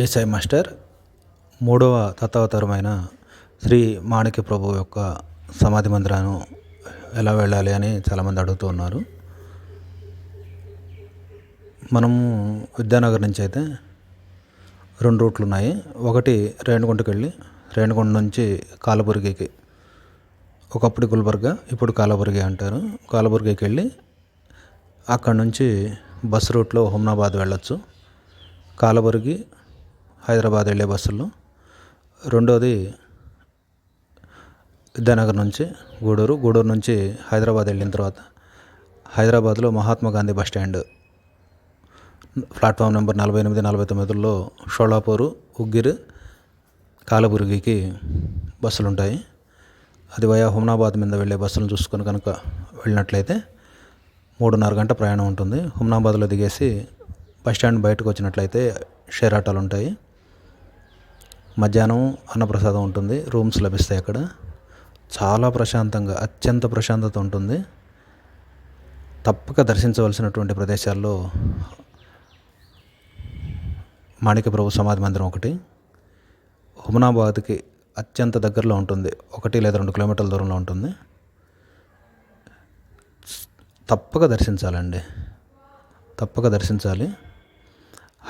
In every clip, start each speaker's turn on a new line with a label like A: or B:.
A: SI master మూడవ తత్వతరమైన శ్రీ మాణిక్య ప్రభు యొక్క సమాధి మందిరాన్ని ఎలా వెళ్ళాలి అని చాలామంది అడుగుతూ ఉన్నారు. మనము విద్యానగర్ నుంచి అయితే రెండు రూట్లు ఉన్నాయి. ఒకటి రేణుగుంటకి వెళ్ళి రేణిగుంట నుంచి కాలబుర్గికి. ఒకప్పుడు గుల్బర్గా ఇప్పుడు కాలబుర్గి అంటారు. కాలబుర్గికి వెళ్ళి అక్కడ నుంచి బస్ రూట్లో హుమ్నాబాద్ వెళ్ళొచ్చు. కాలబుర్గి హైదరాబాద్ వెళ్ళే బస్సుల్లో. రెండోది విద్యానగర్ నుంచి గూడూరు. గూడూరు నుంచి హైదరాబాద్ వెళ్ళిన తర్వాత హైదరాబాద్లో Mahatma Gandhi bus stand platform number నలభై ఎనిమిది నలభై తొమ్మిదిలో షోలాపూరు ఉగ్గిరి కాలబురిగికి బస్సులు ఉంటాయి అది వయా హుమ్నాబాద్ మీద వెళ్ళే బస్సులను చూసుకొని కనుక వెళ్ళినట్లయితే మూడున్నర గంట ప్రయాణం ఉంటుంది. హుమ్నాబాద్లో దిగేసి బస్ స్టాండ్ బయటకు వచ్చినట్లయితే షేర్ ఆటోలు ఉంటాయి మధ్యాహ్నం అన్నప్రసాదం ఉంటుంది. రూమ్స్ లభిస్తాయి అక్కడ. చాలా ప్రశాంతంగా అత్యంత ప్రశాంతత ఉంటుంది. తప్పక దర్శించవలసినటువంటి ప్రదేశాల్లో మాణిక్య ప్రభు సమాధి మందిరం ఒకటి. హుమనాబాద్కి అత్యంత దగ్గరలో ఉంటుంది. ఒకటి లేదా రెండు కిలోమీటర్ల దూరంలో ఉంటుంది. తప్పక దర్శించాలండి. తప్పక దర్శించాలి.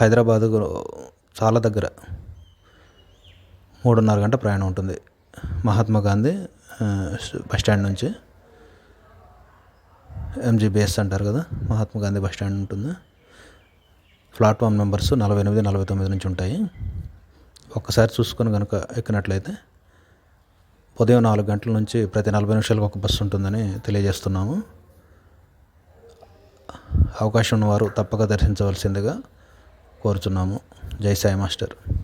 A: హైదరాబాదు చాలా దగ్గర. మూడున్నర గంట ప్రయాణం ఉంటుంది. మహాత్మా గాంధీ బస్ స్టాండ్ నుంచి. ఎంజీబీఎస్ అంటారు కదా మహాత్మా గాంధీ బస్ స్టాండ్ ఉంటుంది. ప్లాట్ఫామ్ నెంబర్స్ నలభై ఎనిమిది నలభై తొమ్మిది నుంచి ఉంటాయి. ఒక్కసారి చూసుకొని కనుక ఎక్కినట్లయితే ఉదయం నాలుగు గంటల నుంచి ప్రతి నలభై నిమిషాలకు ఒక బస్సు ఉంటుందని తెలియజేస్తున్నాము. అవకాశం ఉన్నవారు తప్పక దర్శించవలసిందిగా కోరుచున్నాము. జై సాయి మాస్టర్.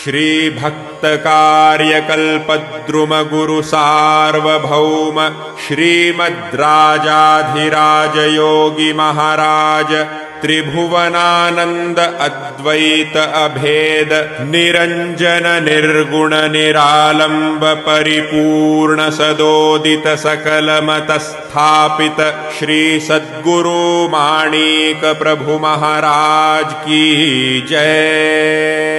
B: श्रीभक्तकार्यकल्पद्रुमगुरुसार्वभौम श्रीमद्राजाधिराजयोगिमहाराज त्रिभुवनानन्द अद्वैत अभेद निरञ्जन निर्गुण निरालम्ब परिपूर्ण सदोदित सकलमतस्थापित श्री सद्गुरु माणिक प्रभु महाराज की जय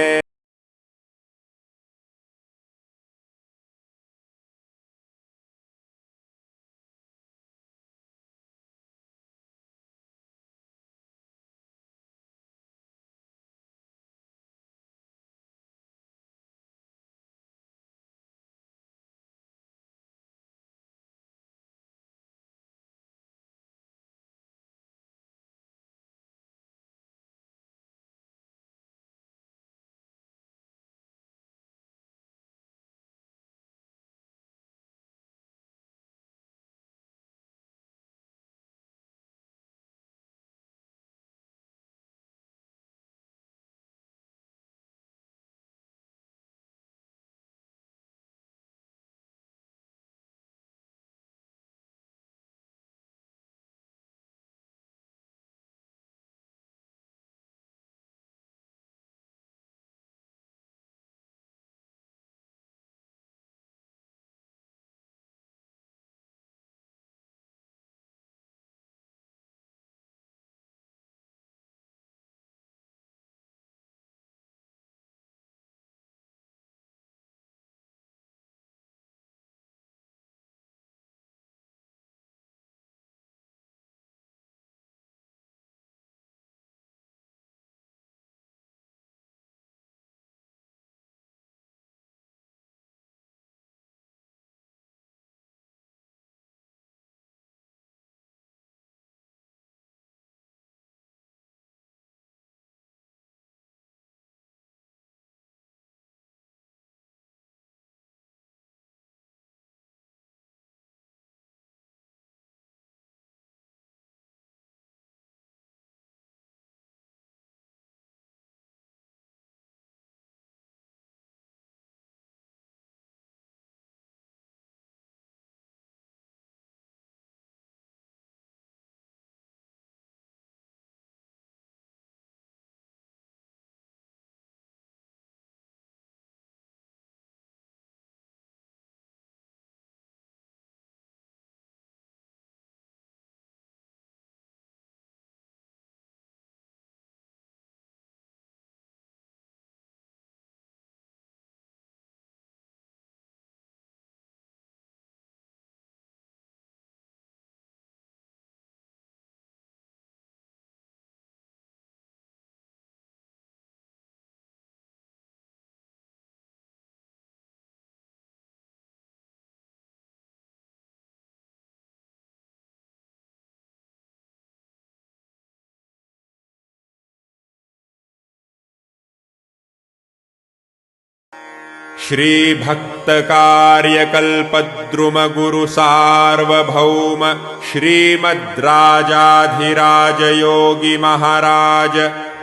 B: श्रीभक्तकार्यकल्पद्रुमगुरुसार्वभौम श्रीमद्राजाधिराजयोगिमहाराज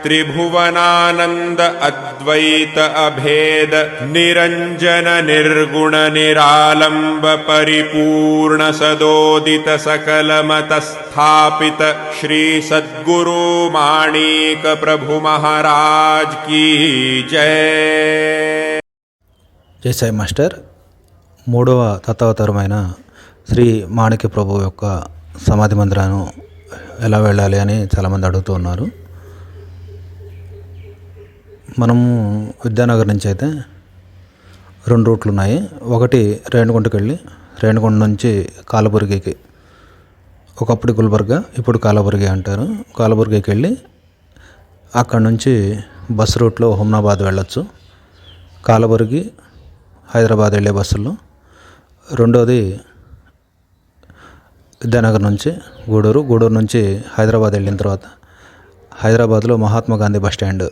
B: त्रिभुवनानन्द अद्वैत अभेद निरञ्जन निर्गुण निरालम्ब परिपूर्ण सदोदित सकलमतस्थापित श्री सद्गुरु माणिक प्रभु महाराज की जय
A: జై సాయి మాస్టర్ మూడవ తత్వతరమైన శ్రీ మాణిక్య ప్రభు యొక్క సమాధి మందిరాన్ని ఎలా వెళ్ళాలి అని చాలామంది అడుగుతూ ఉన్నారు. మనము విద్యానగర్ నుంచి అయితే రెండు రూట్లు ఉన్నాయి. ఒకటి రేణుగుంటకి వెళ్ళి రేణుగుంట నుంచి కాలబుర్గికి. ఒకప్పుడు గుల్బర్గా ఇప్పుడు కాలబుర్గి అంటారు. కాలబుర్గికి వెళ్ళి అక్కడ నుంచి బస్ రూట్లో హుమ్నాబాద్ వెళ్ళొచ్చు. కాలబుర్గి హైదరాబాద్ వెళ్ళే బస్సుల్లో. రెండోది విద్యానగర్ నుంచి గూడూరు. గూడూరు నుంచి హైదరాబాద్ వెళ్ళిన తర్వాత హైదరాబాద్లో Mahatma Gandhi bus stand.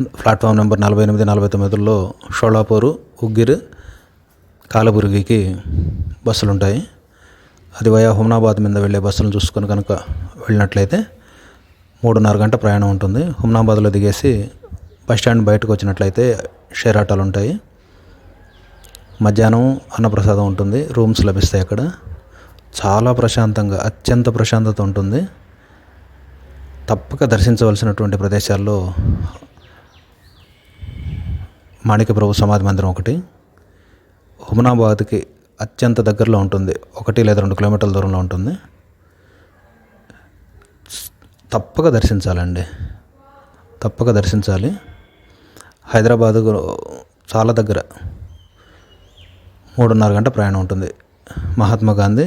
A: Platform number నలభై ఎనిమిది నలభై తొమ్మిదిలో షోలాపూరు ఉగ్గిరి కాలబురిగికి బస్సులు ఉంటాయి అది వయా హుమ్నాబాద్ మీద వెళ్ళే బస్సులను చూసుకొని కనుక వెళ్ళినట్లయితే మూడున్నర గంట ప్రయాణం ఉంటుంది. హుమ్నాబాద్లో దిగేసి బస్ స్టాండ్ బయటకు వచ్చినట్లయితే షేర్ ఆటోలు ఉంటాయి మధ్యాహ్నం అన్నప్రసాదం ఉంటుంది. రూమ్స్ లభిస్తాయి అక్కడ. చాలా ప్రశాంతంగా అత్యంత ప్రశాంతత ఉంటుంది. తప్పక దర్శించవలసినటువంటి ప్రదేశాల్లో మాణిక్య ప్రభు సమాధి మందిరం ఒకటి. హుమనాబాద్కి అత్యంత దగ్గరలో ఉంటుంది. ఒకటి లేదా రెండు కిలోమీటర్ల దూరంలో ఉంటుంది. తప్పక దర్శించాలండి. తప్పక దర్శించాలి. హైదరాబాద్ చాలా దగ్గర. మూడున్నర గంట ప్రయాణం ఉంటుంది. మహాత్మా గాంధీ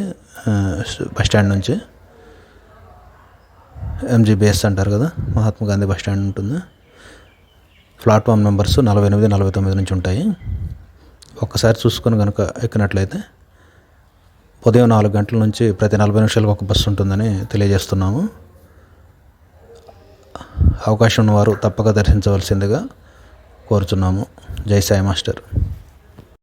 A: బస్ స్టాండ్ నుంచి. ఎంజీబీఎస్ అంటారు కదా మహాత్మా గాంధీ బస్ స్టాండ్ ఉంటుంది. ప్లాట్ఫామ్ నెంబర్స్ నలభై ఎనిమిది నలభై తొమ్మిది నుంచి ఉంటాయి. ఒక్కసారి చూసుకొని కనుక ఎక్కినట్లయితే ఉదయం నాలుగు గంటల నుంచి ప్రతి నలభై నిమిషాలకు ఒక బస్సు ఉంటుందని తెలియజేస్తున్నాము. అవకాశం ఉన్నవారు తప్పక దర్శించవలసిందిగా కోరుచున్నాము. జై సాయి మాస్టర్.